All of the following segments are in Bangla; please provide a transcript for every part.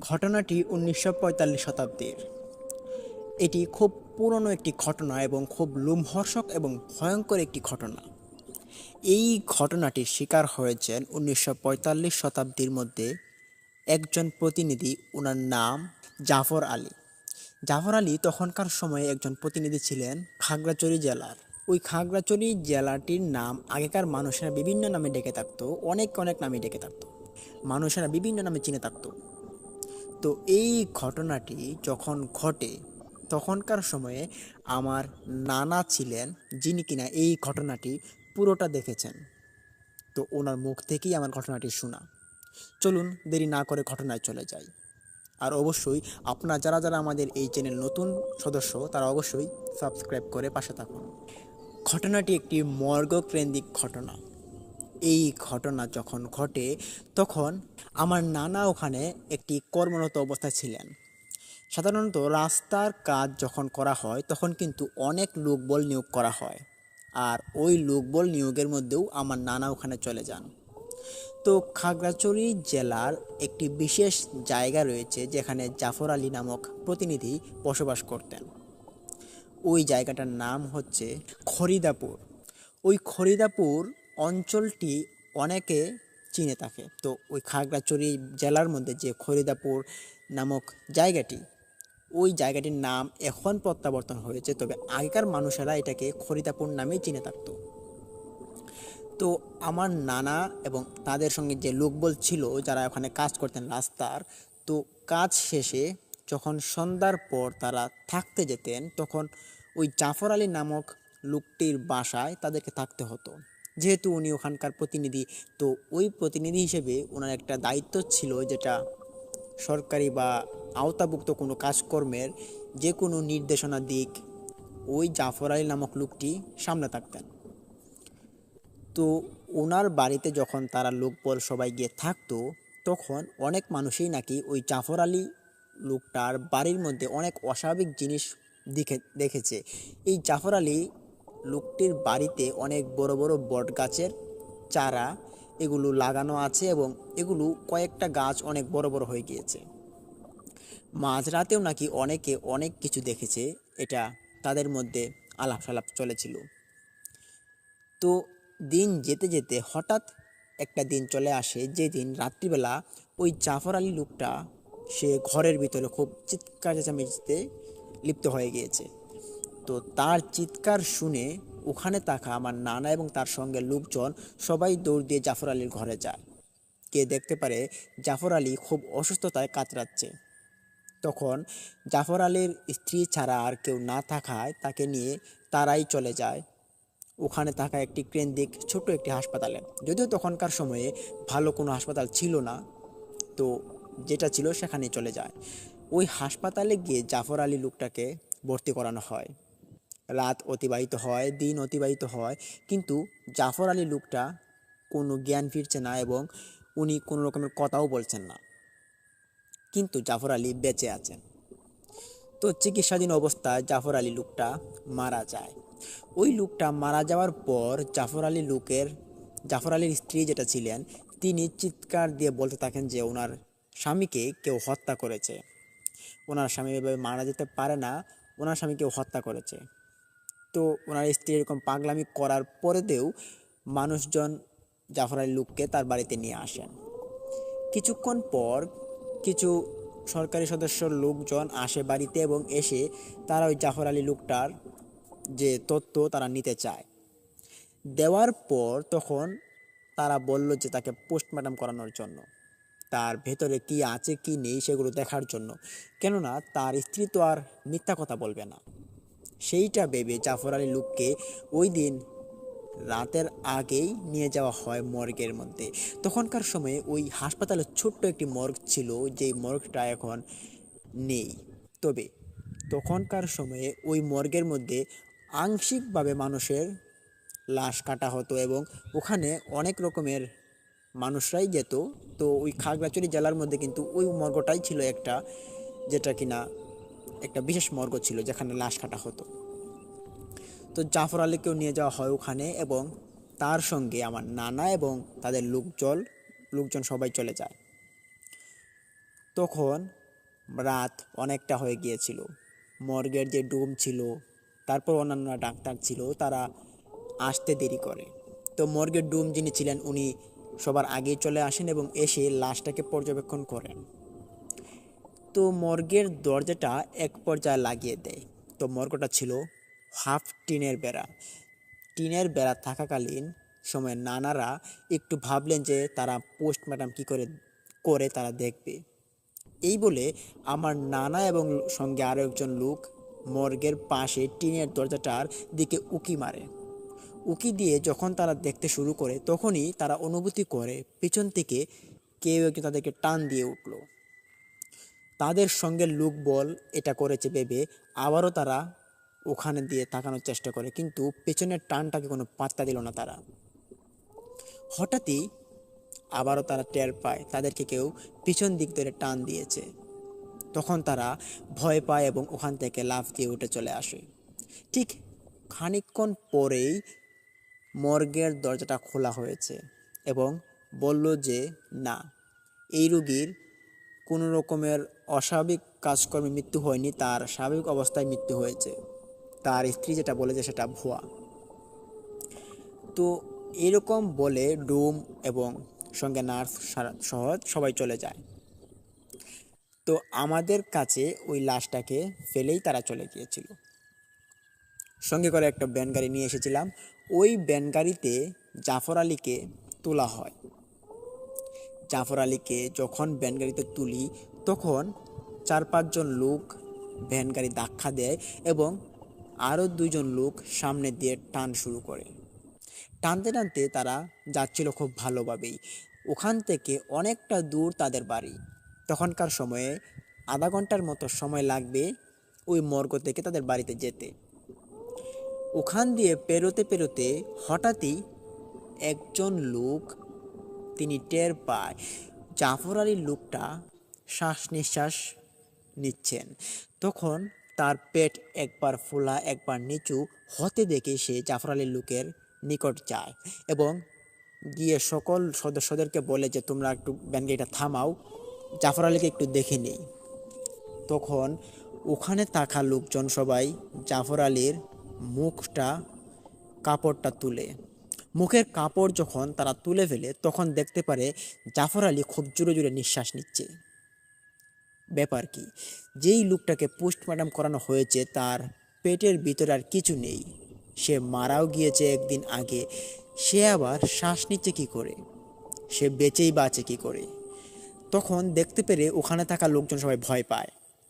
ঘটনাটি উনিশশো পঁয়তাল্লিশ শতাব্দীর। এটি খুব পুরনো একটি ঘটনা এবং খুব লোমহর্ষক এবং ভয়ঙ্কর একটি ঘটনা। এই ঘটনাটির শিকার হয়েছেন উনিশশো পঁয়তাল্লিশ শতাব্দীর মধ্যে একজন প্রতিনিধি ওনার নাম জাফর আলী। জাফর আলী তখনকার সময়ে একজন প্রতিনিধি ছিলেন খাগড়াছড়ি জেলার। ওই খাগড়াছড়ি জেলাটির নাম আগেকার মানুষেরা বিভিন্ন নামে ডেকে থাকতো, অনেক অনেক নামে ডেকে থাকতো। মানুষেরা বিভিন্ন নামে চিনে থাকতো। তো এই ঘটনাটি যখন ঘটে, তখনকার সময়ে আমার নানা ছিলেন যিনি কিনা এই ঘটনাটি পুরোটা দেখেছেন। তো ওনার মুখ থেকেই আমার ঘটনাটি শোনা। চলুন দেরি না করে ঘটনায় চলে যাই। আর অবশ্যই আপনারা যারা যারা আমাদের এই চ্যানেল নতুন সদস্য, তারা অবশ্যই সাবস্ক্রাইব করে পাশে থাকুন। ঘটনাটি একটি মর্গকেন্দ্রিক ঘটনা। এই ঘটনা যখন ঘটে, তখন আমার নানা ওখানে একটি কর্মরত অবস্থায় ছিলেন। সাধারণত রাস্তার কাজ যখন করা হয়, তখন কিন্তু অনেক লোকবল নিয়োগ করা হয়। আর ওই লোকবল নিয়োগের মধ্যেও আমার নানা ওখানে চলে যান। তো খাগড়াছড়ি জেলার একটি বিশেষ জায়গা রয়েছে, যেখানে জাফর আলী নামক প্রতিনিধি বসবাস করতেন। ওই জায়গাটার নাম হচ্ছে খরিদাপুর। ওই খরিদাপুর অঞ্চলটি অনেকে চিনে থাকে। তো ওই খাগড়াছড়ি জেলার মধ্যে যে খরিদাপুর নামক জায়গাটি, ওই জায়গাটির নাম এখন প্রত্যাবর্তন হয়েছে, তবে আগেকার মানুষেরা এটাকে খরিদাপুর নামেই চিনে থাকতো। তো আমার নানা এবং তাদের সঙ্গে যে লোকবল ছিল, যারা ওখানে কাজ করতেন রাস্তার, তো কাজ শেষে যখন সন্ধ্যার পর তারা থাকতে যেতেন, তখন ওই জাফর আলী নামক লোকটির বাসায় তাদেরকে থাকতে হতো। যেহেতু উনি ওখানকার প্রতিনিধি, তো ওই প্রতিনিধি হিসেবে ওনার একটা দায়িত্ব ছিল যেটা সরকারি বা আওতাভুক্ত কোনো কাজকর্মের যে কোনো নির্দেশনা দিক, ওই জাফর আলী নামক লোকটি সামনে থাকতেন। তো ওনার বাড়িতে যখন তারা লোকবল সবাই গিয়ে থাকতো, তখন অনেক মানুষই নাকি ওই জাফর আলী লোকটার বাড়ির মধ্যে অনেক অস্বাভাবিক জিনিস দেখে, দেখেছে। এই জাফর আলী লোকটির বাড়িতে অনেক বড় বড় বট গাছের চারা এগুলো লাগানো আছে এবং এগুলো কয়েকটা গাছ অনেক বড় বড় হয়ে গিয়েছে। মাঝরাতেও নাকি অনেকে অনেক কিছু দেখেছে, এটা তাদের মধ্যে আলাপ সালাপ চলেছিল। তো দিন যেতে যেতে হঠাৎ একটা দিন চলে আসে, যেদিন রাত্রিবেলা ওই জাফর আলী লোকটা সে ঘরের ভিতরে খুব চিৎকার চেঁচামেচিতে লিপ্ত হয়ে গিয়েছে। তো তার চিৎকার শুনে ওখানে থাকা আমার নানা এবং তার সঙ্গে লোকজন সবাই দৌড় দিয়ে জাফর আলীর ঘরে যায়। কে দেখতে পারে জাফর আলী খুব অসুস্থতায় কাতরাচ্ছে। তখন জাফর আলীর স্ত্রী ছাড়া আর কেউ না থাকায় তাকে নিয়ে তারাই চলে যায়। ওখানে থাকা একটি কেন্দ্রিক ছোট একটি হাসপাতালে। যদিও তখনকার সময়ে ভালো কোনো হাসপাতাল ছিল না, তো যেটা ছিল সেখানে চলে যায়। ওই হাসপাতালে গিয়ে জাফর আলী লোকটাকে ভর্তি করানো হয়। রাত অতিবাহিত হয়, দিন অতিবাহিত হয়। কিন্তু জাফর আলী লোকটা কোনো জ্ঞান ফিরছে না এবং উনি কোনো রকমের কথাও বলছেন না। কিন্তু জাফর আলী বেঁচে আছেন। তো চিকিৎসাধীন অবস্থায় জাফর আলী লোকটা মারা যায়। ওই লোকটা মারা যাওয়ার পর জাফর আলী লোকের, জাফর আলীর স্ত্রী যেটা ছিলেন, তিনি চিৎকার দিয়ে বলতে থাকেন যে ওনার স্বামীকে কেউ হত্যা করেছে। ওনার স্বামী এভাবে মারা যেতে পারে না, ওনার স্বামী কেউ হত্যা করেছে। তো ওনার স্ত্রী এরকম পাগলামি করার পরেতেও মানুষজন জাফর আলী লোককে তার বাড়িতে নিয়ে আসেন। কিছুক্ষণ পর কিছু সরকারি সদস্য লোকজন আসে বাড়িতে এবং এসে তারা ওই জাফর আলী লোকটার যে তথ্য তারা নিতে চায়। দেওয়ার পর তখন তারা বলল যে তাকে পোস্টমর্টম করানোর জন্য, তার ভেতরে কি আছে কি নেই সেগুলো দেখার জন্য। কেননা তার স্ত্রী তো আর মিথ্যা কথা বলবে না। সেইটা ভেবে জাফর আলী লোককে ওই দিন রাতের আগেই নিয়ে যাওয়া হয় মর্গের মধ্যে। তখনকার সময়ে ওই হাসপাতালে ছোট্ট একটি মর্গ ছিল, যেই মর্গটা এখন নেই। তবে তখনকার সময়ে ওই মর্গের মধ্যে আংশিকভাবে মানুষের লাশ কাটা হতো এবং ওখানে অনেক রকমের মানুষরাই যেত। তো ওই খাগড়াছড়ি জেলার মধ্যে কিন্তু ওই মর্গটাই ছিল একটা, যেটা কিনা একটা বিশেষ মর্গ ছিল যেখানে লাশ কাটা হতো। তো জাফর আলীকেও নিয়ে যাওয়া হয় ওখানে এবং তার সঙ্গে আমার নানা এবং তাদের লোকজন লোকজন সবাই চলে যায়। তখন রাত অনেকটা হয়ে গিয়েছিল। মর্গের যে ডোম ছিল, তারপর অন্যান্য ডাক্তার ছিল, তারা আসতে দেরি করে। তো মর্গের ডোম যিনি ছিলেন, উনি সবার আগেই চলে আসেন এবং এসে লাশটাকে পর্যবেক্ষণ করেন। তো মর্গের দরজাটা এক পর্যায়ে লাগিয়ে দেয়। তো মর্গটা ছিল হাফ টিনের বেড়া। টিনের বেড়া থাকাকালীন সময় নানারা একটু ভাবলেন যে তারা পোস্টমর্টম কী করে করে তারা দেখবে। এই বলে আমার নানা এবং সঙ্গে আরও একজন লোক মর্গের পাশে টিনের দরজাটার দিকে উকি মারে। উকি দিয়ে যখন তারা দেখতে শুরু করে, তখনই তারা অনুভূতি করে, পেছন থেকে কেউ একজন তাদেরকে টান দিয়ে উঠল। তাদের সঙ্গে লোক বল এটা করেছে ভেবে আবারও তারা ওখানে দিয়ে তাকানোর চেষ্টা করে, কিন্তু পেছনের টানটাকে কোনো পাত্তা দিল না তারা। হঠাৎই আবারও তারা টের পায়, তাদেরকে কেউ পিছন দিক ধরে টান দিয়েছে। তখন তারা ভয় পায় এবং ওখান থেকে লাফ দিয়ে উঠে চলে আসে। ঠিক খানিকক্ষণ পরেই মর্গের দরজাটা খোলা হয়েছে এবং বলল যে, না, এই রুগীর কোনো রকমের অস্বাভাবিক কাজকর্মে মৃত্যু হয়নি, তার স্বাভাবিক অবস্থায় মৃত্যু হয়েছে। তার স্ত্রী যেটা বলেছে সেটা ভুয়া। তো এরকম বলে ডোম এবং সঙ্গে নার্স সহ সবাই চলে যায়। তো আমাদের কাছে ওই লাশটাকে ফেলেই তারা চলে গিয়েছিল। সঙ্গে করে একটা ব্যান গাড়ি নিয়ে এসেছিলাম। ওই ব্যান গাড়িতে জাফর আলীকে তোলা হয়। জাফর আলীকে যখন ভ্যান গাড়িতে তুলি, তখন চার পাঁচজন লোক ভ্যান গাড়ি ধাক্কা দেয় এবং আরও দুইজন লোক সামনে দিয়ে টান শুরু করে। টানতে টানতে তারা যাচ্ছিল খুব ভালোভাবেই। ওখান থেকে অনেকটা দূর তাদের বাড়ি। তখনকার সময়ে আধা ঘণ্টার মতো সময় লাগবে ওই মর্গ থেকে তাদের বাড়িতে যেতে। ওখান দিয়ে পেরোতে পেরোতে হঠাৎই একজন লোক তিনি টের পায়। জাফর আলীর লোকটা শ্বাস নিঃশ্বাস নিচ্ছেন। তখন তার পেট একবার ফোলা, একবার নিচু হতে দেখে সে জাফর আলীর লোকের নিকট যায় এবং গিয়ে সকল সদস্যদেরকে বলে যে, তোমরা একটু ব্যানগাড়িটা থামাও, জাফর আলীকে একটু দেখে নেই। তখন ওখানে থাকা লোকজন সবাই জাফর আলীর মুখটা, কাপড়টা তুলে মুখের কাপড় যখন তারা তুলে ফেলে, তখন দেখতে পারে জাফর আলী খুব জোরে জোরে নিঃশ্বাস নিচ্ছে। ব্যাপার কি? যেই লোকটাকে পোস্টমর্টম করানো হয়েছে, তার পেটের ভিতরে আর কিছু নেই। সে মারাও গিয়েছে একদিন আগে। সে আবার শ্বাস নিচ্ছে কী করে? সে বেঁচেই বাঁচে কী করে? তখন দেখতে পেরে ওখানে থাকা লোকজন সবাই ভয় পায়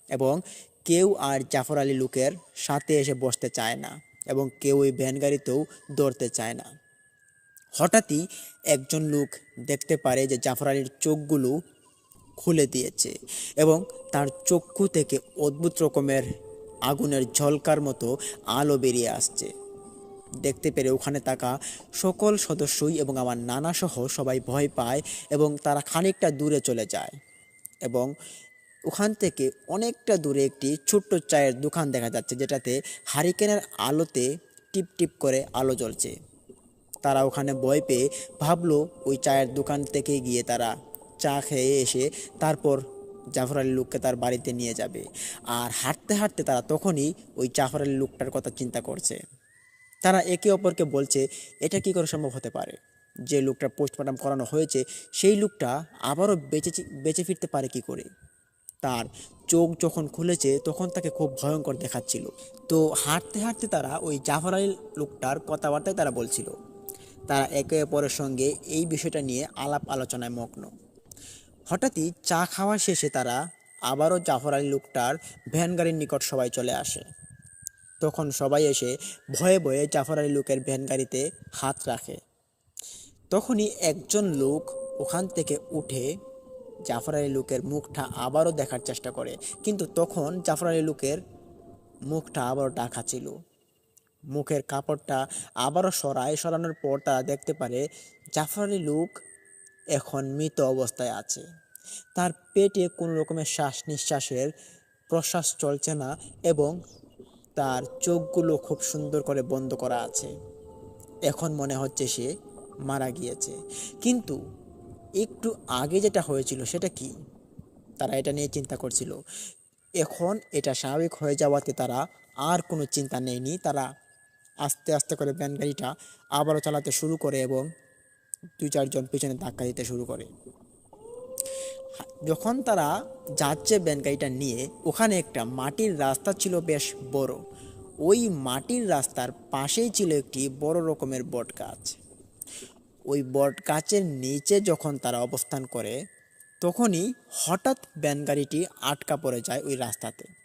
এবং কেউ আর জাফর আলী লোকের সাথে এসে বসতে চায় না এবং কেউ ওই ভ্যান গাড়িতেও দৌড়তে চায় না। হঠাৎই একজন লোক দেখতে পারে যে জাফর আলীর চোখগুলো খুলে দিয়েছে এবং তার চক্ষু থেকে অদ্ভুত রকমের আগুনের ঝলকার মতো আলো বেরিয়ে আসছে। দেখতে পেরে ওখানে থাকা সকল সদস্যই এবং আমার নানা সহ সবাই ভয় পায় এবং তারা খানিকটা দূরে চলে যায় এবং ওখান থেকে অনেকটা দূরে একটি ছোট্ট চায়ের দোকান দেখা যাচ্ছে যেটাতে হারিকেনের আলোতে টিপ টিপ করে আলো জ্বলছে। তারা ওখানে ভয় পেয়ে ভাবলো ওই চায়ের দোকান থেকে গিয়ে তারা চা খেয়ে এসে তারপর জাফর আলী লোককে তার বাড়িতে নিয়ে যাবে। আর হাঁটতে হাঁটতে তারা তখনই ওই জাফর আলী লোকটার কথা চিন্তা করছে। তারা একে অপরকে বলছে, এটা কি করে সম্ভব হতে পারে? যে লোকটা পোস্টমর্টম করানো হয়েছে, সেই লোকটা আবারও বেঁচে বেঁচে ফিরতে পারে কি করে? তার চোখ যখন খুলেছে, তখন তাকে খুব ভয়ঙ্কর দেখাচ্ছিল। তো হাঁটতে হাঁটতে তারা ওই জাফর আলী লোকটার কথাবার্তায় তারা বলছিল তারা একে অপরের সঙ্গে এই বিষয়টা নিয়ে আলাপ আলোচনায় মগ্ন। হঠাৎই চা খাওয়া শেষে তারা আবারও জাফর আলী লোকটার ভ্যান গাড়ির নিকট সবাই চলে আসে। তখন সবাই এসে ভয়ে ভয়ে জাফর আলী লোকের ভ্যান গাড়িতে হাত রাখে। তখনই একজন লোক ওখান থেকে উঠে জাফর আলী লোকের মুখটা আবারও দেখার চেষ্টা করে। কিন্তু তখন জাফর আলী লোকের মুখটা আবারও ডাকা ছিল। মুখের কাপড়টা আবারও সরায়, সরানোর পর তারা দেখতে পারে জাফর আলী লোক এখন মৃত অবস্থায় আছে। তার পেটে কোনো রকমের শ্বাস নিঃশ্বাসের প্রশ্বাস চলছে না এবং তার চোখগুলো খুব সুন্দর করে বন্ধ করা আছে। এখন মনে হচ্ছে সে মারা গিয়েছে। কিন্তু একটু আগে যেটা হয়েছিল সেটা কি? তারা এটা নিয়ে চিন্তা করছিল। এখন এটা স্বাভাবিক হয়ে যাওয়াতে তারা আর কোনো চিন্তা নেয়নি। তারা আস্তে আস্তে করে ভ্যান গাড়িটা আবারও চালাতে শুরু করে এবং দুই চারজন পিছনে ধাক্কা দিতে শুরু করে। যখন তারা যাচ্ছে ভ্যান গাড়িটা নিয়ে, ওখানে একটা মাটির রাস্তা ছিল বেশ বড়। ওই মাটির রাস্তার পাশেই ছিল একটি বড় রকমের বট গাছ। ওই বট গাছের নিচে যখন তারা অবস্থান করে, তখনই হঠাৎ ভ্যান গাড়িটি আটকা পড়ে যায় ওই রাস্তাতে।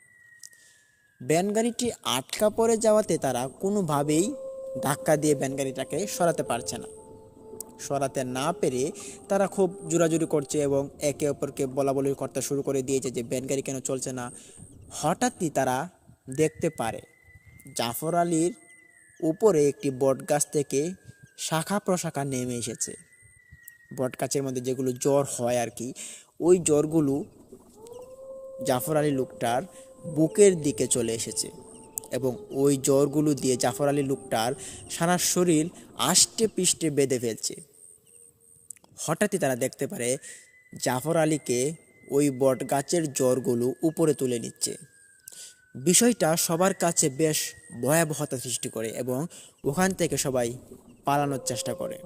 ভ্যান গাড়িটি আটকা পড়ে যাওয়াতে তারা কোনোভাবেই ধাক্কা দিয়ে ভ্যান গাড়িটাকে সরাতে পারছে না। সরাতে না পেরে তারা খুব জোরাজুরি করছে এবং একে অপরকে বলা বলি করতে শুরু করে দিয়েছে যে ভ্যান গাড়ি কেন চলছে না। হঠাৎই তারা দেখতে পারে জাফর আলীর উপরে একটি বটগাছ থেকে শাখা প্রশাখা নেমে এসেছে। বটগাছের মধ্যে যেগুলো জ্বর হয় আর কি, ওই জ্বরগুলো জাফর আলী লোকটার বুকের দিকে চলে এসেছে এবং ওই জ্বরগুলো দিয়ে জাফর আলী লোকটার সারা শরীর আষ্টে পিষ্টে বেঁধে ফেলছে। হঠাৎই তারা দেখতে পারে জাফর আলীকে ওই বট গাছের জ্বরগুলো উপরে তুলে নিচ্ছে। বিষয়টা সবার কাছে বেশ ভয়াবহতা সৃষ্টি করে এবং ওখান থেকে সবাই পালানোর চেষ্টা করে।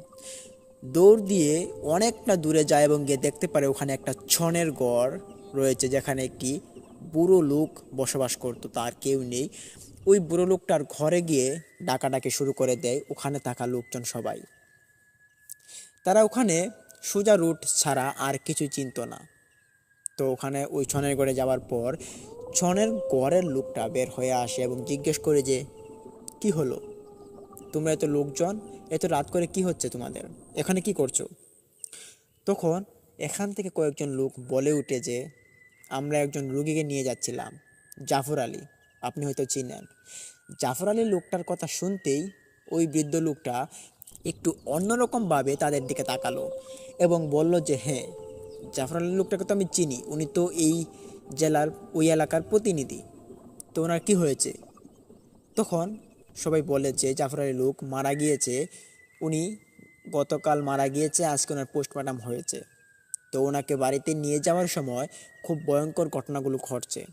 দৌড় দিয়ে অনেকটা দূরে যায় এবং গিয়ে দেখতে পারে ওখানে একটা ছনের গড় রয়েছে যেখানে একটি বুড়ো লোক বসবাস করতো, তার কেউ নেই। ওই বুড়ো লোকটার ঘরে গিয়ে ডাকাডাকি শুরু করে দেয়, ওখানে থাকা লোকজন সবাই। তারা ওখানে সোজা রুট ছাড়া আর কিছু চিনত না। তো ওখানে ওই ছনের গড়ে যাওয়ার পর ছনের গড়ের লোকটা বের হয়ে আসে এবং জিজ্ঞেস করে যে, কি হলো? তোমরা এত লোকজন, এত রাত করে কি হচ্ছে তোমাদের? এখানে কি করছ? তখন এখান থেকে কয়েকজন লোক বলে উঠে যে আমরা একজন রুগীকে নিয়ে যাচ্ছিলাম, জাফর আলী। আপনি হয়তো চিনেন। জাফর আলী লোকটার কথা শুনতেই ওই বৃদ্ধ লোকটা একটু অন্যরকমভাবে তাদের দিকে তাকালো এবং বলল যে হ্যাঁ জাফর আলী লোকটাকে তো আমি চিনি। উনি তো এই জেলার, ওই এলাকার প্রতিনিধি। তো ওনার কী হয়েছে? তখন সবাই বলে যে, জাফর আলী লোক মারা গিয়েছে। উনি গতকাল মারা গিয়েছে। আজকে ওনার পোস্টমর্টম হয়েছে। তো ওনাকে বাড়িতে নিয়ে যাওয়ার সময় খুব ভয়ঙ্কর ঘটনাগুলো ঘটছে।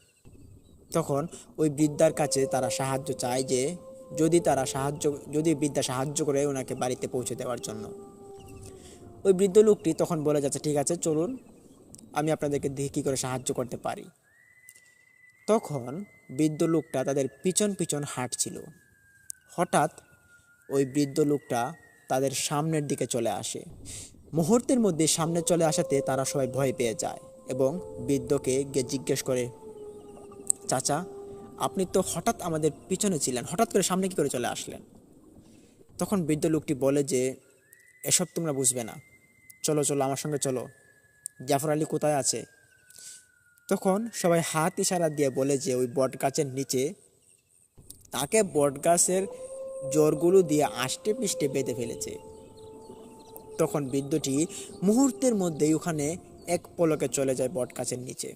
তখন ওই বৃদ্ধার কাছে তারা সাহায্য চায় যে, যদি তারা সাহায্য, যদি বৃদ্ধা সাহায্য করে ওনাকে বাড়িতে পৌঁছে দেওয়ার জন্য। ওই বৃদ্ধ লোকটি তখন বলে যাচ্ছে, ঠিক আছে, চলুন, আমি আপনাদেরকে দেখি কী করে সাহায্য করতে পারি। তখন বৃদ্ধ লোকটা তাদের পিছন পিছন হাঁটছিল। হঠাৎ ওই বৃদ্ধ লোকটা তাদের সামনের দিকে চলে আসে। মুহূর্তের মধ্যে সামনে চলে আসাতে তারা সবাই ভয় পেয়ে যায় এবং বৃদ্ধকে গিয়ে জিজ্ঞেস করে, চাচা, আপনি তো হঠাৎ আমাদের পিছনে ছিলেন, হঠাৎ করে সামনে কী করে চলে আসলেন? তখন বৃদ্ধ লোকটি বলে যে, এসব তোমরা বুঝবে না। চলো চলো, আমার সঙ্গে চলো। জাফর আলী কোথায় আছে? তখন সবাই হাত ইশারা দিয়ে বলে যে, ওই বট গাছের নিচে। তাকে বট গাছের জোরগুলো দিয়ে আষ্টে পিষ্টে বেঁধে ফেলেছে। তখন বৃদ্ধটি মুহূর্তের মধ্যেই ওখানে এক পলকে চলে যায় বট গাছের নিচে।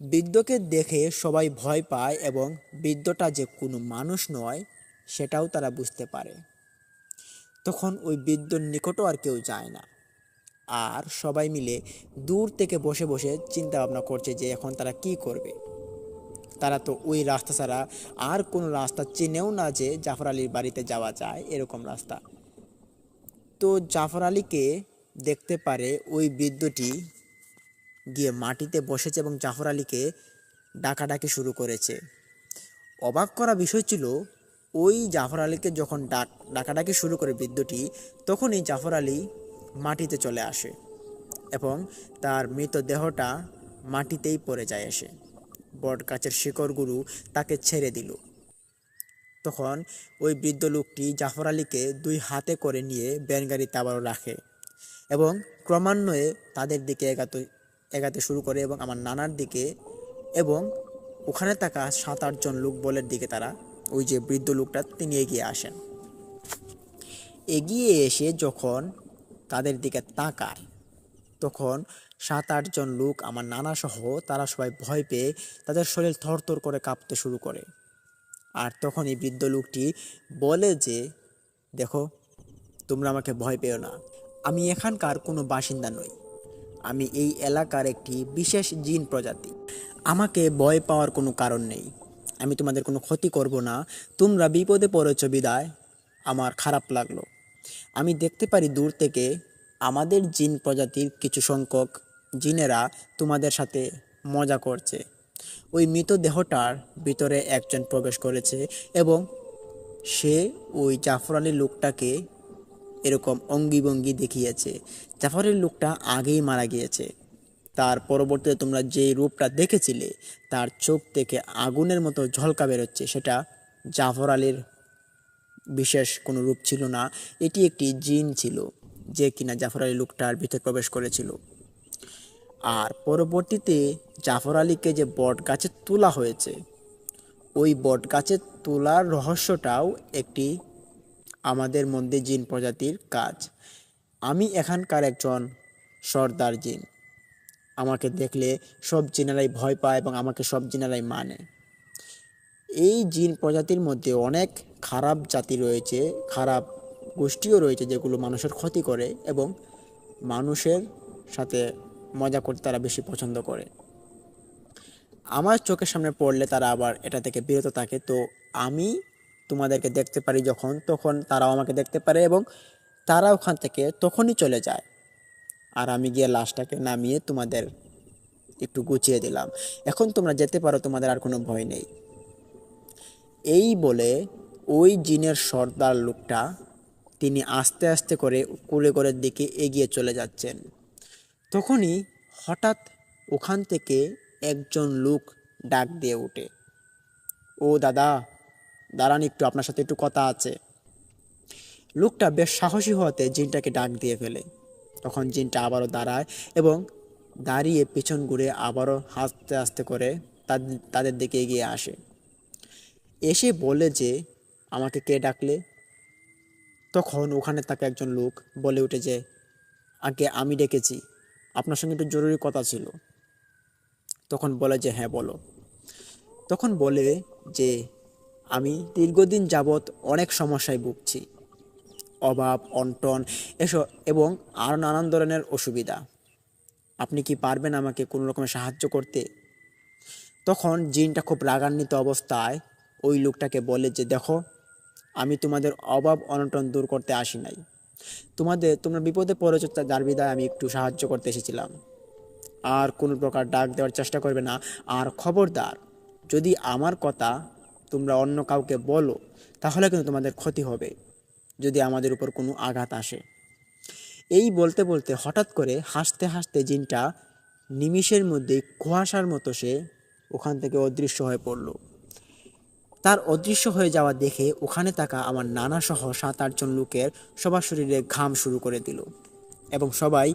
বৃদ্ধকে দেখে সবাই ভয় পায় এবং বৃদ্ধটা যে কোনো মানুষ নয়, সেটাও তারা বুঝতে পারে। তখন ওই বৃদ্ধর নিকটও আর কেউ যায় না। আর সবাই মিলে দূর থেকে বসে বসে চিন্তা ভাবনা করছে যে এখন তারা কি করবে। তারা তো ওই রাস্তা ছাড়া আর কোনো রাস্তা চেনেও না যে জাফর আলীর বাড়িতে যাওয়া যায়, এরকম রাস্তা। তো জাফর আলীকে দেখতে পারে ওই বৃদ্ধটি গিয়ে মাটিতে বসেছে এবং জাফর আলীকে ডাকাডাকি শুরু করেছে। অবাক করা বিষয় ছিল, ওই জাফর আলীকে যখন ডাক, ডাকাডাকি শুরু করে বৃদ্ধটি, তখনই জাফর আলী মাটিতে চলে আসে এবং তার মৃতদেহটা মাটিতেই পড়ে যায় এসে। বট গাছের শিকড়গুলো তাকে ছেড়ে দিল। তখন ওই বৃদ্ধ লোকটি জাফর আলীকে দুই হাতে করে নিয়ে ব্যানগাড়িতে আবারও রাখে এবং ক্রমান্বয়ে তাদের দিকে এগাতে এগাতে শুরু করে এবং আমার নানার দিকে এবং ওখানে থাকা সাত আটজন লোক বলের দিকে তারা, ওই যে বৃদ্ধ লোকটা তিনি এগিয়ে আসেন। এগিয়ে এসে যখন তাদের দিকে তাকায়, তখন সাত আটজন লোক আমার নানা সহ তারা সবাই ভয় পেয়ে তাদের শরীর থরথর করে কাঁপতে শুরু করে। আর তখন এই বৃদ্ধ লোকটি বলে যে, দেখো, তোমরা আমাকে ভয় পেও না। আমি এখানকার কোনো বাসিন্দা নই। আমি এই এলাকার একটি বিশেষ জিন প্রজাতি। আমাকে ভয় পাওয়ার কোনো কারণ নেই। আমি তোমাদের কোনো ক্ষতি করব না। তোমরা বিপদে পড়েছ, বিদায়। আমার খারাপ লাগল। আমি দেখতে পারি দূর থেকে আমাদের জিন প্রজাতির কিছু সংখ্যক জিনেরা তোমাদের সাথে মজা করছে। ওই মৃতদেহটার ভিতরে একজন প্রবেশ করেছে এবং সে ওই জাফর আলী লোকটাকে এরকম অঙ্গি ভঙ্গি দেখিয়েছে জাফরের লোকটা আগেই মারা গিয়েছে। তার পরবর্তীতে তোমরা যে রূপটা দেখেছিলে, তার চোখ থেকে আগুনের মতো ঝলকা বেরোচ্ছে, সেটা জাফর আলীর বিশেষ কোনো রূপ ছিল না। এটি একটি জিন ছিল যে কিনা জাফর আলী লোকটার ভিতরে প্রবেশ করেছিল। আর পরবর্তীতে জাফর আলীকে যে বট গাছে তোলা হয়েছে, ওই বট গাছে তোলার রহস্যটাও একটি আমাদের মধ্যে জিন প্রজাতির কাজ। আমি এখানকার একজন সর্দার জিন। আমাকে দেখলে সব জিনেরাই ভয় পায় এবং আমাকে সব জিনেরাই মানে। এই জিন প্রজাতির মধ্যে অনেক খারাপ জাতি রয়েছে, খারাপ গোষ্ঠীও রয়েছে যেগুলো মানুষের ক্ষতি করে এবং মানুষের সাথে মজা করতে তারা বেশি পছন্দ করে। আমার চোখের সামনে পড়লে তারা আবার এটা থেকে বিরত থাকে। তো আমি তোমাদেরকে দেখতে পারি যখন, তখন তারাও আমাকে দেখতে পারে এবং তারা ওখান থেকে তখনই চলে যায়। আর আমি গিয়ে লাশটাকে নামিয়ে তোমাদের একটু গুছিয়ে দিলাম। এখন তোমরা যেতে পারো, তোমাদের আর কোনো ভয় নেই। এই বলে ওই জিনের সর্দার লোকটা তিনি আস্তে আস্তে করে কুলেগড়ের দিকে এগিয়ে চলে যাচ্ছেন। তখনই হঠাৎ ওখান থেকে একজন লোক ডাক দিয়ে ওঠে। ও দাদা, দাঁড়ান একটু, আপনার সাথে একটু কথা আছে। লোকটা বেশ সাহসী হওয়াতে জিনটাকে ডাক দিয়ে ফেলে। তখন জিনটা আবারও দাঁড়ায় এবং দাঁড়িয়ে পিছন ঘুরে আবারও হাসতে আস্তে করে তাদের তাদের দিকে এগিয়ে আসে। এসে বলে যে, আমাকে কে ডাকলে? তখন ওখানে তাকে একজন লোক বলে উঠে যে, আগে আমি ডেকেছি। আপনার সঙ্গে একটু জরুরি কথা ছিল। তখন বলে যে হ্যাঁ বলো। তখন বলে যে, আমি দীর্ঘদিন যাবৎ অনেক সমস্যায় ভুগছি। অভাব, অন্টন এসব এবং আরও নানান ধরনের অসুবিধা। আপনি কি পারবেন আমাকে কোনো রকমের সাহায্য করতে? তখন জিনটা খুব রাগান্বিত অবস্থায় ওই লোকটাকে বলে যে, দেখো, আমি তোমাদের অভাব, অনটন দূর করতে আসি নাই। তোমাদের, তোমরা বিপদে পড়েছ যার বিদায় আমি একটু সাহায্য করতে এসেছিলাম। আর কোনো প্রকার ডাক দেওয়ার চেষ্টা করবে না। আর খবরদার, যদি আমার কথা তোমরা অন্য কাউকে বলো, তাহলে কিন্তু তোমাদের ক্ষতি হবে, যদি আমাদের উপর কোনো আঘাত আসে। এই বলতে বলতে হঠাৎ করে হাসতে হাসতে জিনটা নিমিষের মধ্যে কুয়াশার মতো সে ওখান থেকে অদৃশ্য হয়ে পড়ল। তার অদৃশ্য হয়ে যাওয়া দেখে ওখানে থাকা আমার নানা সহ সাত আটজন লোকের সবার শরীরে ঘাম শুরু করে দিল। এবং সবাই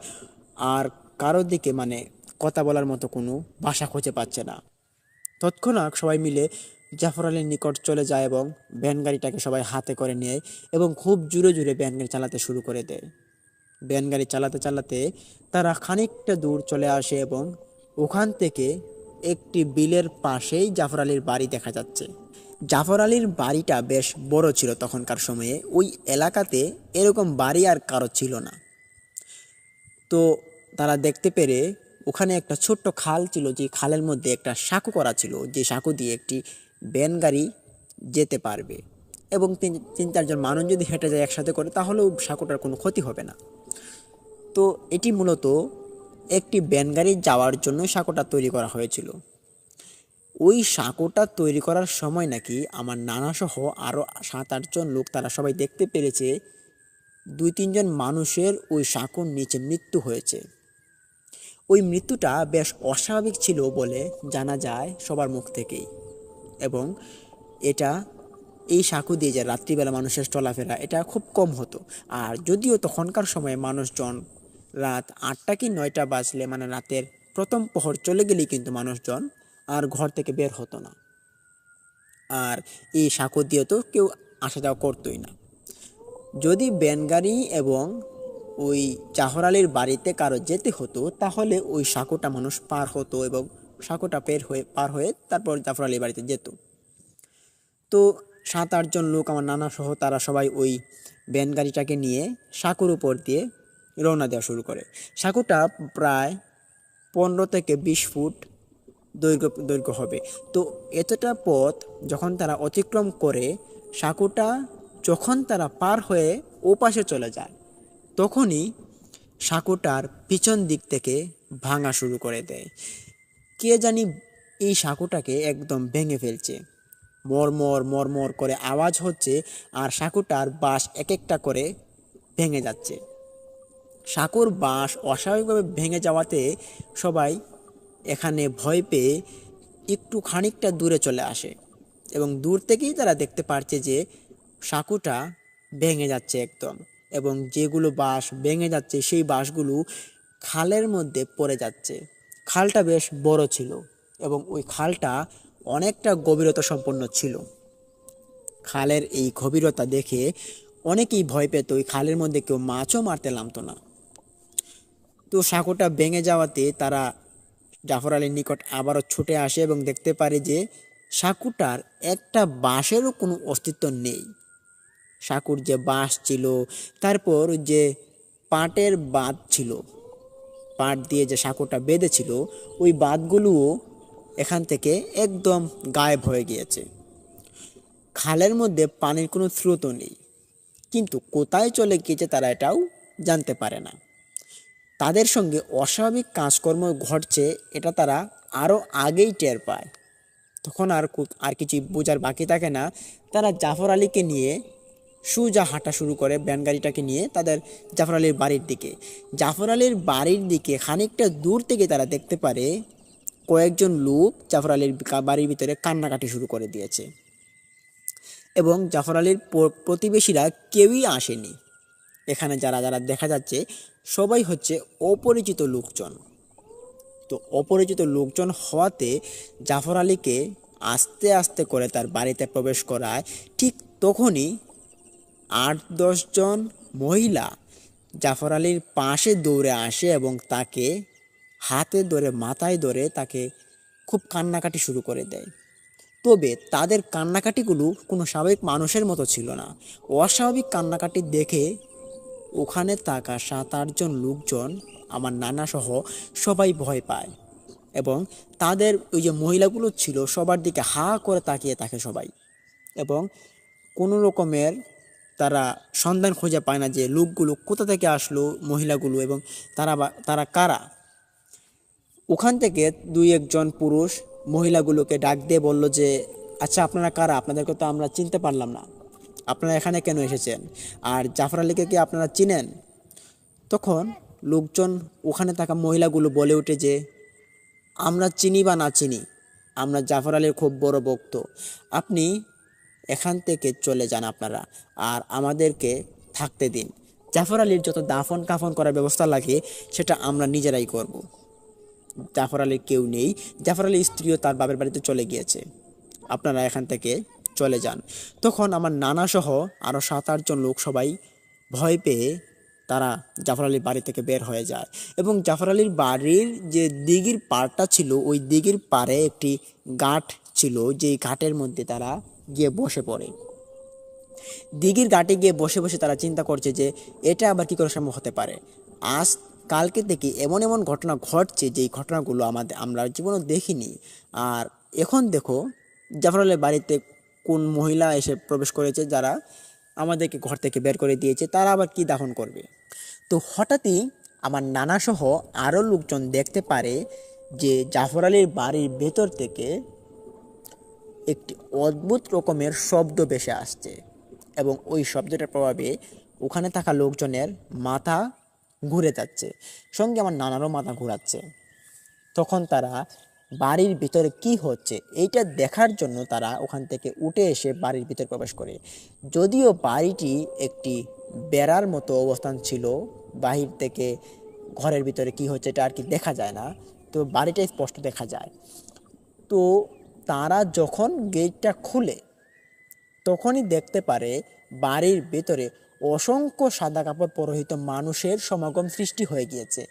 আর কারোর দিকে মানে কথা বলার মতো কোনো ভাষা খুঁজে পাচ্ছে না। তৎক্ষণাৎ সবাই মিলে জাফর আলীর নিকট চলে যায় এবং ব্যান গাড়িটাকে সবাই হাতে করে নেয় এবং খুব জোরে জোরে ব্যান গাড়ি চালাতে শুরু করে দেয়। ব্যান গাড়ি চালাতে চালাতে তারা খানিকটা দূর চলে আসে এবং ওখান থেকে একটি বিলের পাশেই জাফর আলীর বাড়ি দেখা যাচ্ছে। জাফর আলীর বাড়িটা বেশ বড় ছিল তখনকার সময়ে। ওই এলাকাতে এরকম বাড়ি আর কারও ছিল না। তো তারা দেখতে পেরে ওখানে একটা ছোট্ট খাল ছিল, যে খালের মধ্যে একটা সাঁকো করা ছিল, যে সাঁকো দিয়ে একটি ব্যান গাড়ি যেতে পারবে। এবং তিন তিন, চারজন মানুষ যদি হেঁটে যায় একসাথে করে, তাহলেও সাঁকোটার কোনো ক্ষতি হবে না। তো এটি মূলত একটি ব্যান গাড়ি যাওয়ার জন্য সাঁকোটা তৈরি করা হয়েছিল। ওই সাঁকোটা তৈরি করার সময় নাকি আমার নানা সহ আরও সাত আটজন লোক, তারা সবাই দেখতে পেরেছে দুই তিনজন মানুষের ওই সাঁকোর নিচে মৃত্যু হয়েছে। ওই মৃত্যুটা বেশ অস্বাভাবিক ছিল বলে জানা যায় সবার মুখ থেকেই। এবং এটা এই সাঁকো দিয়ে যে রাত্রিবেলা মানুষের চলাফেরা, এটা খুব কম হতো। আর যদিও তখনকার সময়ে মানুষজন রাত আটটা কি নয়টা বাজলে মানে রাতের প্রথম প্রহর চলে গেলেই কিন্তু মানুষজন আর ঘর থেকে বের হতো না। আর এই সাঁকো দিয়ে তো কেউ আসা যাওয়া করতোই না। যদি ব্যানগাড়ি এবং ওই চাহর আলীর বাড়িতে কারও যেতে হতো, তাহলে ওই সাঁকোটা মানুষ পার হতো এবং সাঁকোটা পের হয়ে, পার হয়ে তারপর জাফর আলীর বাড়িতে যেত। তো সাত আটজন লোক আমার নানা সহ তারা সবাই ওই ভ্যান গাড়িটাকে নিয়ে সাঁকোর উপর দিয়ে রওনা দেওয়া শুরু করে। সাঁকুটা প্রায় পনেরো থেকে বিশ ফুট দৈর্ঘ্য দৈর্ঘ্য হবে। তো এতটা পথ যখন তারা অতিক্রম করে, সাঁকুটা যখন তারা পার হয়ে ওপাশে চলে যায়, তখনই সাঁকুটার পিছন দিক থেকে ভাঙা শুরু করে দেয়। কে জানি এই সাঁকুটাকে একদম ভেঙে ফেলছে। মরমর মরমর করে আওয়াজ হচ্ছে আর সাঁকুটার বাঁশ এক একটা করে ভেঙে যাচ্ছে। সাঁকুর বাঁশ অস্বাভাবিকভাবে ভেঙে যাওয়াতে সবাই এখানে ভয় পেয়ে একটু খানিকটা দূরে চলে আসে এবং দূর থেকেই তারা দেখতে পারছে যে সাঁকুটা ভেঙে যাচ্ছে একদম এবং যেগুলো বাঁশ ভেঙে যাচ্ছে সেই বাঁশগুলো খালের মধ্যে পড়ে যাচ্ছে। খালটা বেশ বড় ছিল এবং ওই খালটা অনেকটা গভীরতা সম্পন্ন ছিল। খালের এই গভীরতা দেখে অনেকেই ভয় পেত, ওই খালের মধ্যে কেউ মাছও মারতে নামতো না। তো সাঁকোটা ভেঙে যাওয়াতে তারা জাফর আলীর নিকট আবারও ছুটে আসে এবং দেখতে পারে যে সাঁকুটার একটা বাঁশেরও কোনো অস্তিত্ব নেই। সাঁকুর যে বাঁশ ছিল, তারপর যে পাটের বাঁধ ছিল, পাট দিয়ে যে সাঁকুটা বেঁধেছিল, ওই বাঁধগুলোও এখান থেকে একদম গায়েব হয়ে গিয়েছে। খালের মধ্যে পানির কোনো স্রোতও নেই। কিন্তু কোথায় চলে গিয়েছে তারা এটাও জানতে পারে না। তাদের সঙ্গে অস্বাভাবিক কাজকর্ম ঘটছে, এটা তারা আরও আগেই টের পায়। তখন আর আর কিছু বোঝার বাকি থাকে না। তারা জাফর আলীকে নিয়ে সুজা হাঁটা শুরু করে ব্যান গাড়িটাকে নিয়ে তাদের জাফর আলীর বাড়ির দিকে। জাফর আলীর বাড়ির দিকে খানিকটা দূর থেকে তারা দেখতে পারে কয়েকজন লোক জাফর আলীর বাড়ির ভিতরে কান্নাকাটি শুরু করে দিয়েছে। এবং জাফর আলীর প্রতিবেশীরা কেউই আসেনি। এখানে যারা যারা দেখা যাচ্ছে সবাই হচ্ছে অপরিচিত লোকজন। তো অপরিচিত লোকজন হওয়াতে জাফর আলীকে আস্তে আস্তে করে তার বাড়িতে প্রবেশ করায়। ঠিক তখনই আট দশজন মহিলা জাফর আলীর পাশে দৌড়ে আসে এবং তাকে হাতে ধরে, মাথায় ধরে তাকে খুব কান্নাকাটি শুরু করে দেয়। তবে তাদের কান্নাকাটিগুলো কোনো স্বাভাবিক মানুষের মতো ছিল না। অস্বাভাবিক কান্নাকাটি দেখে ওখানে থাকা সাত আটজন লোকজন, আমার নানা সহ সবাই ভয় পায়। এবং তাদের ওই যে মহিলাগুলো ছিল, সবার দিকে হা করে তাকিয়ে থাকে সবাই। এবং কোনো রকমের তারা সন্ধান খুঁজে পায় না যে লোকগুলো কোথা থেকে আসলো, মহিলাগুলো এবং তারা তারা কারা? ওখান থেকে দুই একজন পুরুষ মহিলাগুলোকে ডাক দিয়ে বলল যে আচ্ছা আপনারা কারা? আপনাদেরকে তো আমরা চিনতে পারলাম না। আপনারা এখানে কেন এসেছেন? আর জাফর আলীকে কি আপনারা চিনেন? তখন লোকজন ওখানে থাকা মহিলাগুলো বলে ওঠে যে, আমরা চিনি বা না চিনি, আমরা জাফর আলীর খুব বড় ভক্ত। আপনি এখান থেকে চলে যান আপনারা আর আমাদেরকে থাকতে দিন। জাফর আলীর যত দাফন কাফন করার ব্যবস্থা লাগে, সেটা আমরা নিজেরাই করব। জাফর আলীর কেউ নেই। জাফর আলীর স্ত্রীও তার বাপের বাড়িতে চলে গিয়েছে। আপনারা এখান থেকে চলে যান। তখন আমার নানা সহ আরও সাত আটজন লোক সবাই ভয় পেয়ে তারা জাফর আলীর বাড়ি থেকে বের হয়ে যায় এবং জাফর আলীর বাড়ির যে দিঘির পাড়টা ছিল, ওই দিঘির পাড়ে একটি ঘাট ছিল, যেই ঘাটের মধ্যে তারা গিয়ে বসে পড়ে। দিঘির ঘাটে গিয়ে বসে বসে তারা চিন্তা করছে যে, এটা আবার কী করে সম্ভব হতে পারে? আজ কালকে থেকে এমন এমন ঘটনা ঘটছে, যেই ঘটনাগুলো আমাদের, আমরা জীবনে দেখিনি। আর এখন দেখো, জাফর আলীর বাড়িতে কোন মহিলা এসে প্রবেশ করেছে যারা আমাদেরকে ঘর থেকে বের করে দিয়েছে, তারা আবার কি দাফন করবে? তো হঠাৎই আমার নানা সহ আরও লোকজন দেখতে পারে যে জাফর আলীর বাড়ির ভেতর থেকে একটি অদ্ভুত রকমের শব্দ ভেসে আসছে এবং ওই শব্দটার প্রভাবে ওখানে থাকা লোকজনের মাথা ঘুরে যাচ্ছে, সঙ্গে আমার নানারও মাথা ঘোরাচ্ছে। তখন তারা বাড়ির ভিতরে কি হচ্ছে, এইটা দেখার জন্য তারা ওখান থেকে উঠে এসে বাড়ির ভিতরে প্রবেশ করে। যদিও বাড়িটি একটি বেড়ার মতো অবস্থান ছিল, বাহির থেকে ঘরের ভিতরে কি হচ্ছে এটা আর কি দেখা যায় না, তো বাড়িটা স্পষ্ট দেখা যায়। তো তারা যখন গেটটা খুলে, তখনই দেখতে পারে বাড়ির ভেতরে অসংখ্য সাদা কাপড় পরহিত মানুষের সমাগম সৃষ্টি হয়ে গিয়েছে।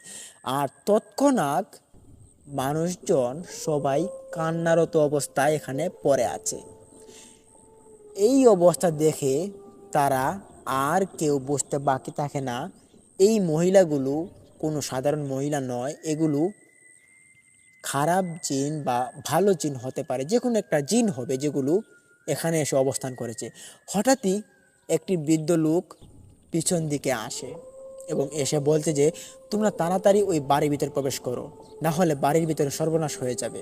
আর তৎক্ষণাৎ মানুষজন সবাই কান্নারত অবস্থায় এখানে পড়ে আছে। এই অবস্থা দেখে তারা আর কেউ বসতে বাকি থাকে না। এই মহিলাগুলো কোনো সাধারণ মহিলা নয়, এগুলো খারাপ জিন বা ভালো জিন হতে পারে যে কোনো একটা জিন হবে যেগুলো এখানে এসে অবস্থান করেছে। হঠাৎই একটি বৃদ্ধ লোক পিছন দিকে আসে। এবং এসে বলতে যে, তোমরা তাড়াতাড়ি ওই বাড়ির ভিতরে প্রবেশ করো, না হলে বাড়ির ভিতরে সর্বনাশ হয়ে যাবে।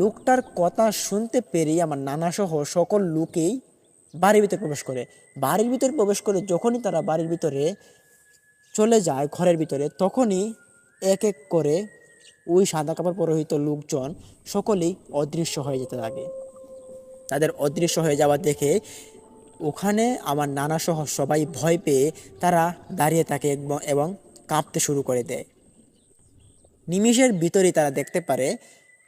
লোকটার কথা শুনতে পেরেই আমার নানা সহ সকল লোকেই বাড়ির ভিতরে প্রবেশ করে। বাড়ির ভিতরে প্রবেশ করে যখনই তারা বাড়ির ভিতরে চলে যায়, ঘরের ভিতরে, তখনই এক এক করে ওই সাদা কাপড় পরিহিত লোকজন সকলেই অদৃশ্য হয়ে যেতে লাগে। তাদের অদৃশ্য হয়ে যাওয়া দেখে ওখানে আমার নানা সহ সবাই ভয় পেয়ে তারা দাঁড়িয়ে থাকে এবং- কাঁপতে শুরু করে দেয়। নিমিষের ভিতরেই তারা দেখতে পারে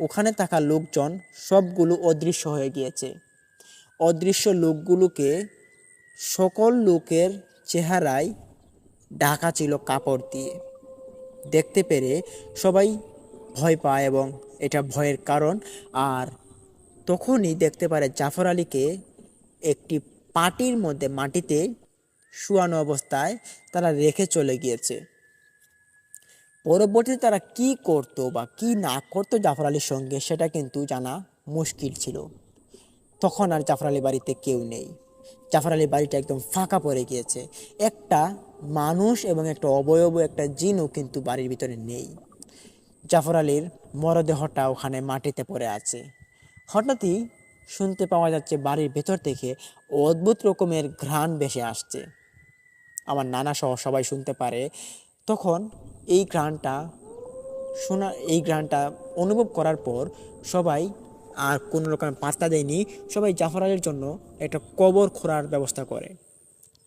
ওখানে থাকা লোকজন সবগুলো অদৃশ্য হয়ে গিয়েছে। অদৃশ্য লোকগুলোকে সকল লোকের চেহারায় ঢাকা ছিল কাপড় দিয়ে। দেখতে পেরে সবাই ভয় পায় এবং এটা ভয়ের কারণ। আর তখনই দেখতে পারে জাফর আলীকে একটি পাটির মধ্যে, মাটিতে শুয়ানো অবস্থায় তারা রেখে চলে গিয়েছে। পরবর্তীতে তারা কি করতো বা কি না করতো জাফর আলীর সঙ্গে সেটা কিন্তু জানা মুশকিল ছিল। তখন আর জাফর আলী বাড়িতে কেউ নেই। জাফর আলীর বাড়িটা একদম ফাঁকা পড়ে গিয়েছে। একটা মানুষ এবং একটা অবয়ব, একটা জিনও কিন্তু বাড়ির ভিতরে নেই। জাফর আলীর মরদেহটা ওখানে মাটিতে পড়ে আছে। হঠাৎই শুনতে পাওয়া যাচ্ছে বাড়ির ভেতর থেকে অদ্ভুত রকমের ঘ্রাণ ভেসে আসছে। আমার নানা সহ সবাই শুনতে পারে। তখন এই ঘ্রাণটা শোনা, এই ঘ্রাণটা অনুভব করার পর সবাই আর কোনো রকম পাত্তা দেয়নি। সবাই জাফর আলীর জন্য একটা কবর খোঁড়ার ব্যবস্থা করে।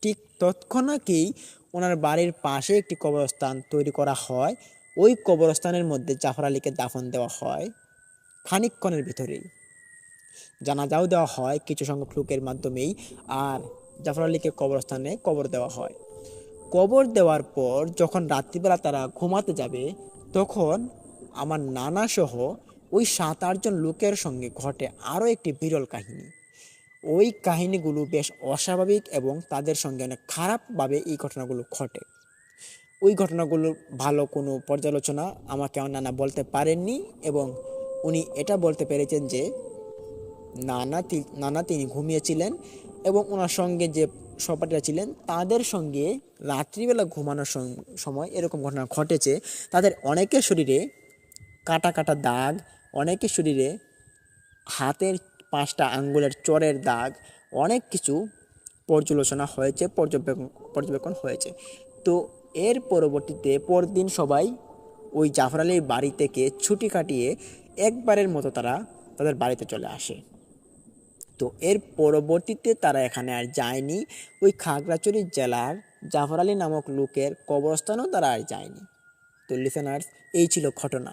ঠিক তৎক্ষণাৎই ওনার বাড়ির পাশে একটি কবরস্থান তৈরি করা হয়। ওই কবরস্থানের মধ্যে জাফর আলীকে দাফন দেওয়া হয়। খানিকক্ষণের ভিতরেই। জানাজাও দেওয়া হয় কিছু সংখ্যক লোকের মাধ্যমেই, আর জাফর আলীকে কবরস্থানে কবর দেওয়া হয়। কবর দেওয়ার পর যখন রাত্রিবেলা তারা ঘুমাতে যাবে, তখন আমার নানা সহ ওই সাত আটজন লোকের সঙ্গে ঘটে আরও একটি বিরল কাহিনী। ওই কাহিনীগুলো বেশ অস্বাভাবিক এবং তাদের সঙ্গে অনেক খারাপভাবে এই ঘটনাগুলো ঘটে। ওই ঘটনাগুলোর ভালো কোনো পর্যালোচনা আমাকে আমার নানা বলতে পারেননি এবং উনি এটা বলতে পেরেছেন যে নানা নানা তিনি ঘুমিয়েছিলেন এবং ওনার সঙ্গে যে সহপাঠীরা ছিলেন, তাদের সঙ্গে রাত্রিবেলা ঘুমানোর সময় এরকম ঘটনা ঘটেছে। তাদের অনেকের শরীরে কাটা কাটা দাগ, অনেকের শরীরে হাতের পাঁচটা আঙ্গুলের চরের দাগ, অনেক কিছু পর্যালোচনা হয়েছে পর্যবেক্ষণ পর্যবেক্ষণ হয়েছে। তো এর পরবর্তীতে পরদিন সবাই ওই জাফর আলীর বাড়ি থেকে ছুটি কাটিয়ে একবারের মতো তারা তাদের বাড়িতে চলে আসে। তো এর পরবর্তীতে তারা এখানে আর যায়নি। ওই খাগড়াছড়ি জেলার জাফর আলী নামক লোকের কবরস্থানেও তারা আর যায়নি। তো লিসেনার্স এই ছিল ঘটনা।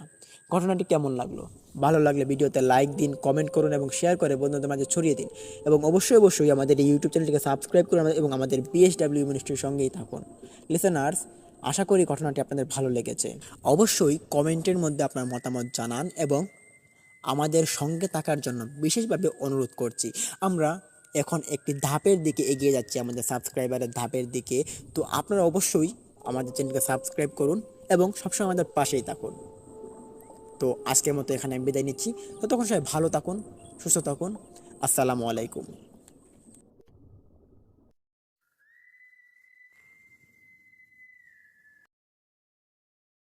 ঘটনাটি কেমন লাগল? ভালো লাগলে ভিডিওতে লাইক দিন কমেন্ট করুন এবং শেয়ার করে বন্ধুদের মাঝে ছড়িয়ে দিন। এবং অবশ্যই অবশ্যই আমাদের এই ইউটিউব চ্যানেলটিকে সাবস্ক্রাইব করুন এবং আমাদের বিএসডাব্লিউ মিনিস্ট্রির সঙ্গেই থাকুন। লিসেনার্স আশা করি ঘটনাটি আপনাদের ভালো লেগেছে। অবশ্যই কমেন্টের মধ্যে আপনার মতামত জানান এবং আমাদের সঙ্গে থাকার জন্য বিশেষভাবে অনুরোধ করছি। আমরা এখন একটি ধাপের দিকে এগিয়ে যাচ্ছি আমাদের সাবস্ক্রাইবারের ধাপের দিকে। তো আপনারা অবশ্যই আমাদের চ্যানেলকে সাবস্ক্রাইব করুন এবং সবসময় আমাদের পাশেই থাকুন। তো আজকের মতো এখানে আমি বিদায় নিচ্ছি। ততক্ষণ সবাই ভালো থাকুন, সুস্থ থাকুন। আসসালামু আলাইকুম।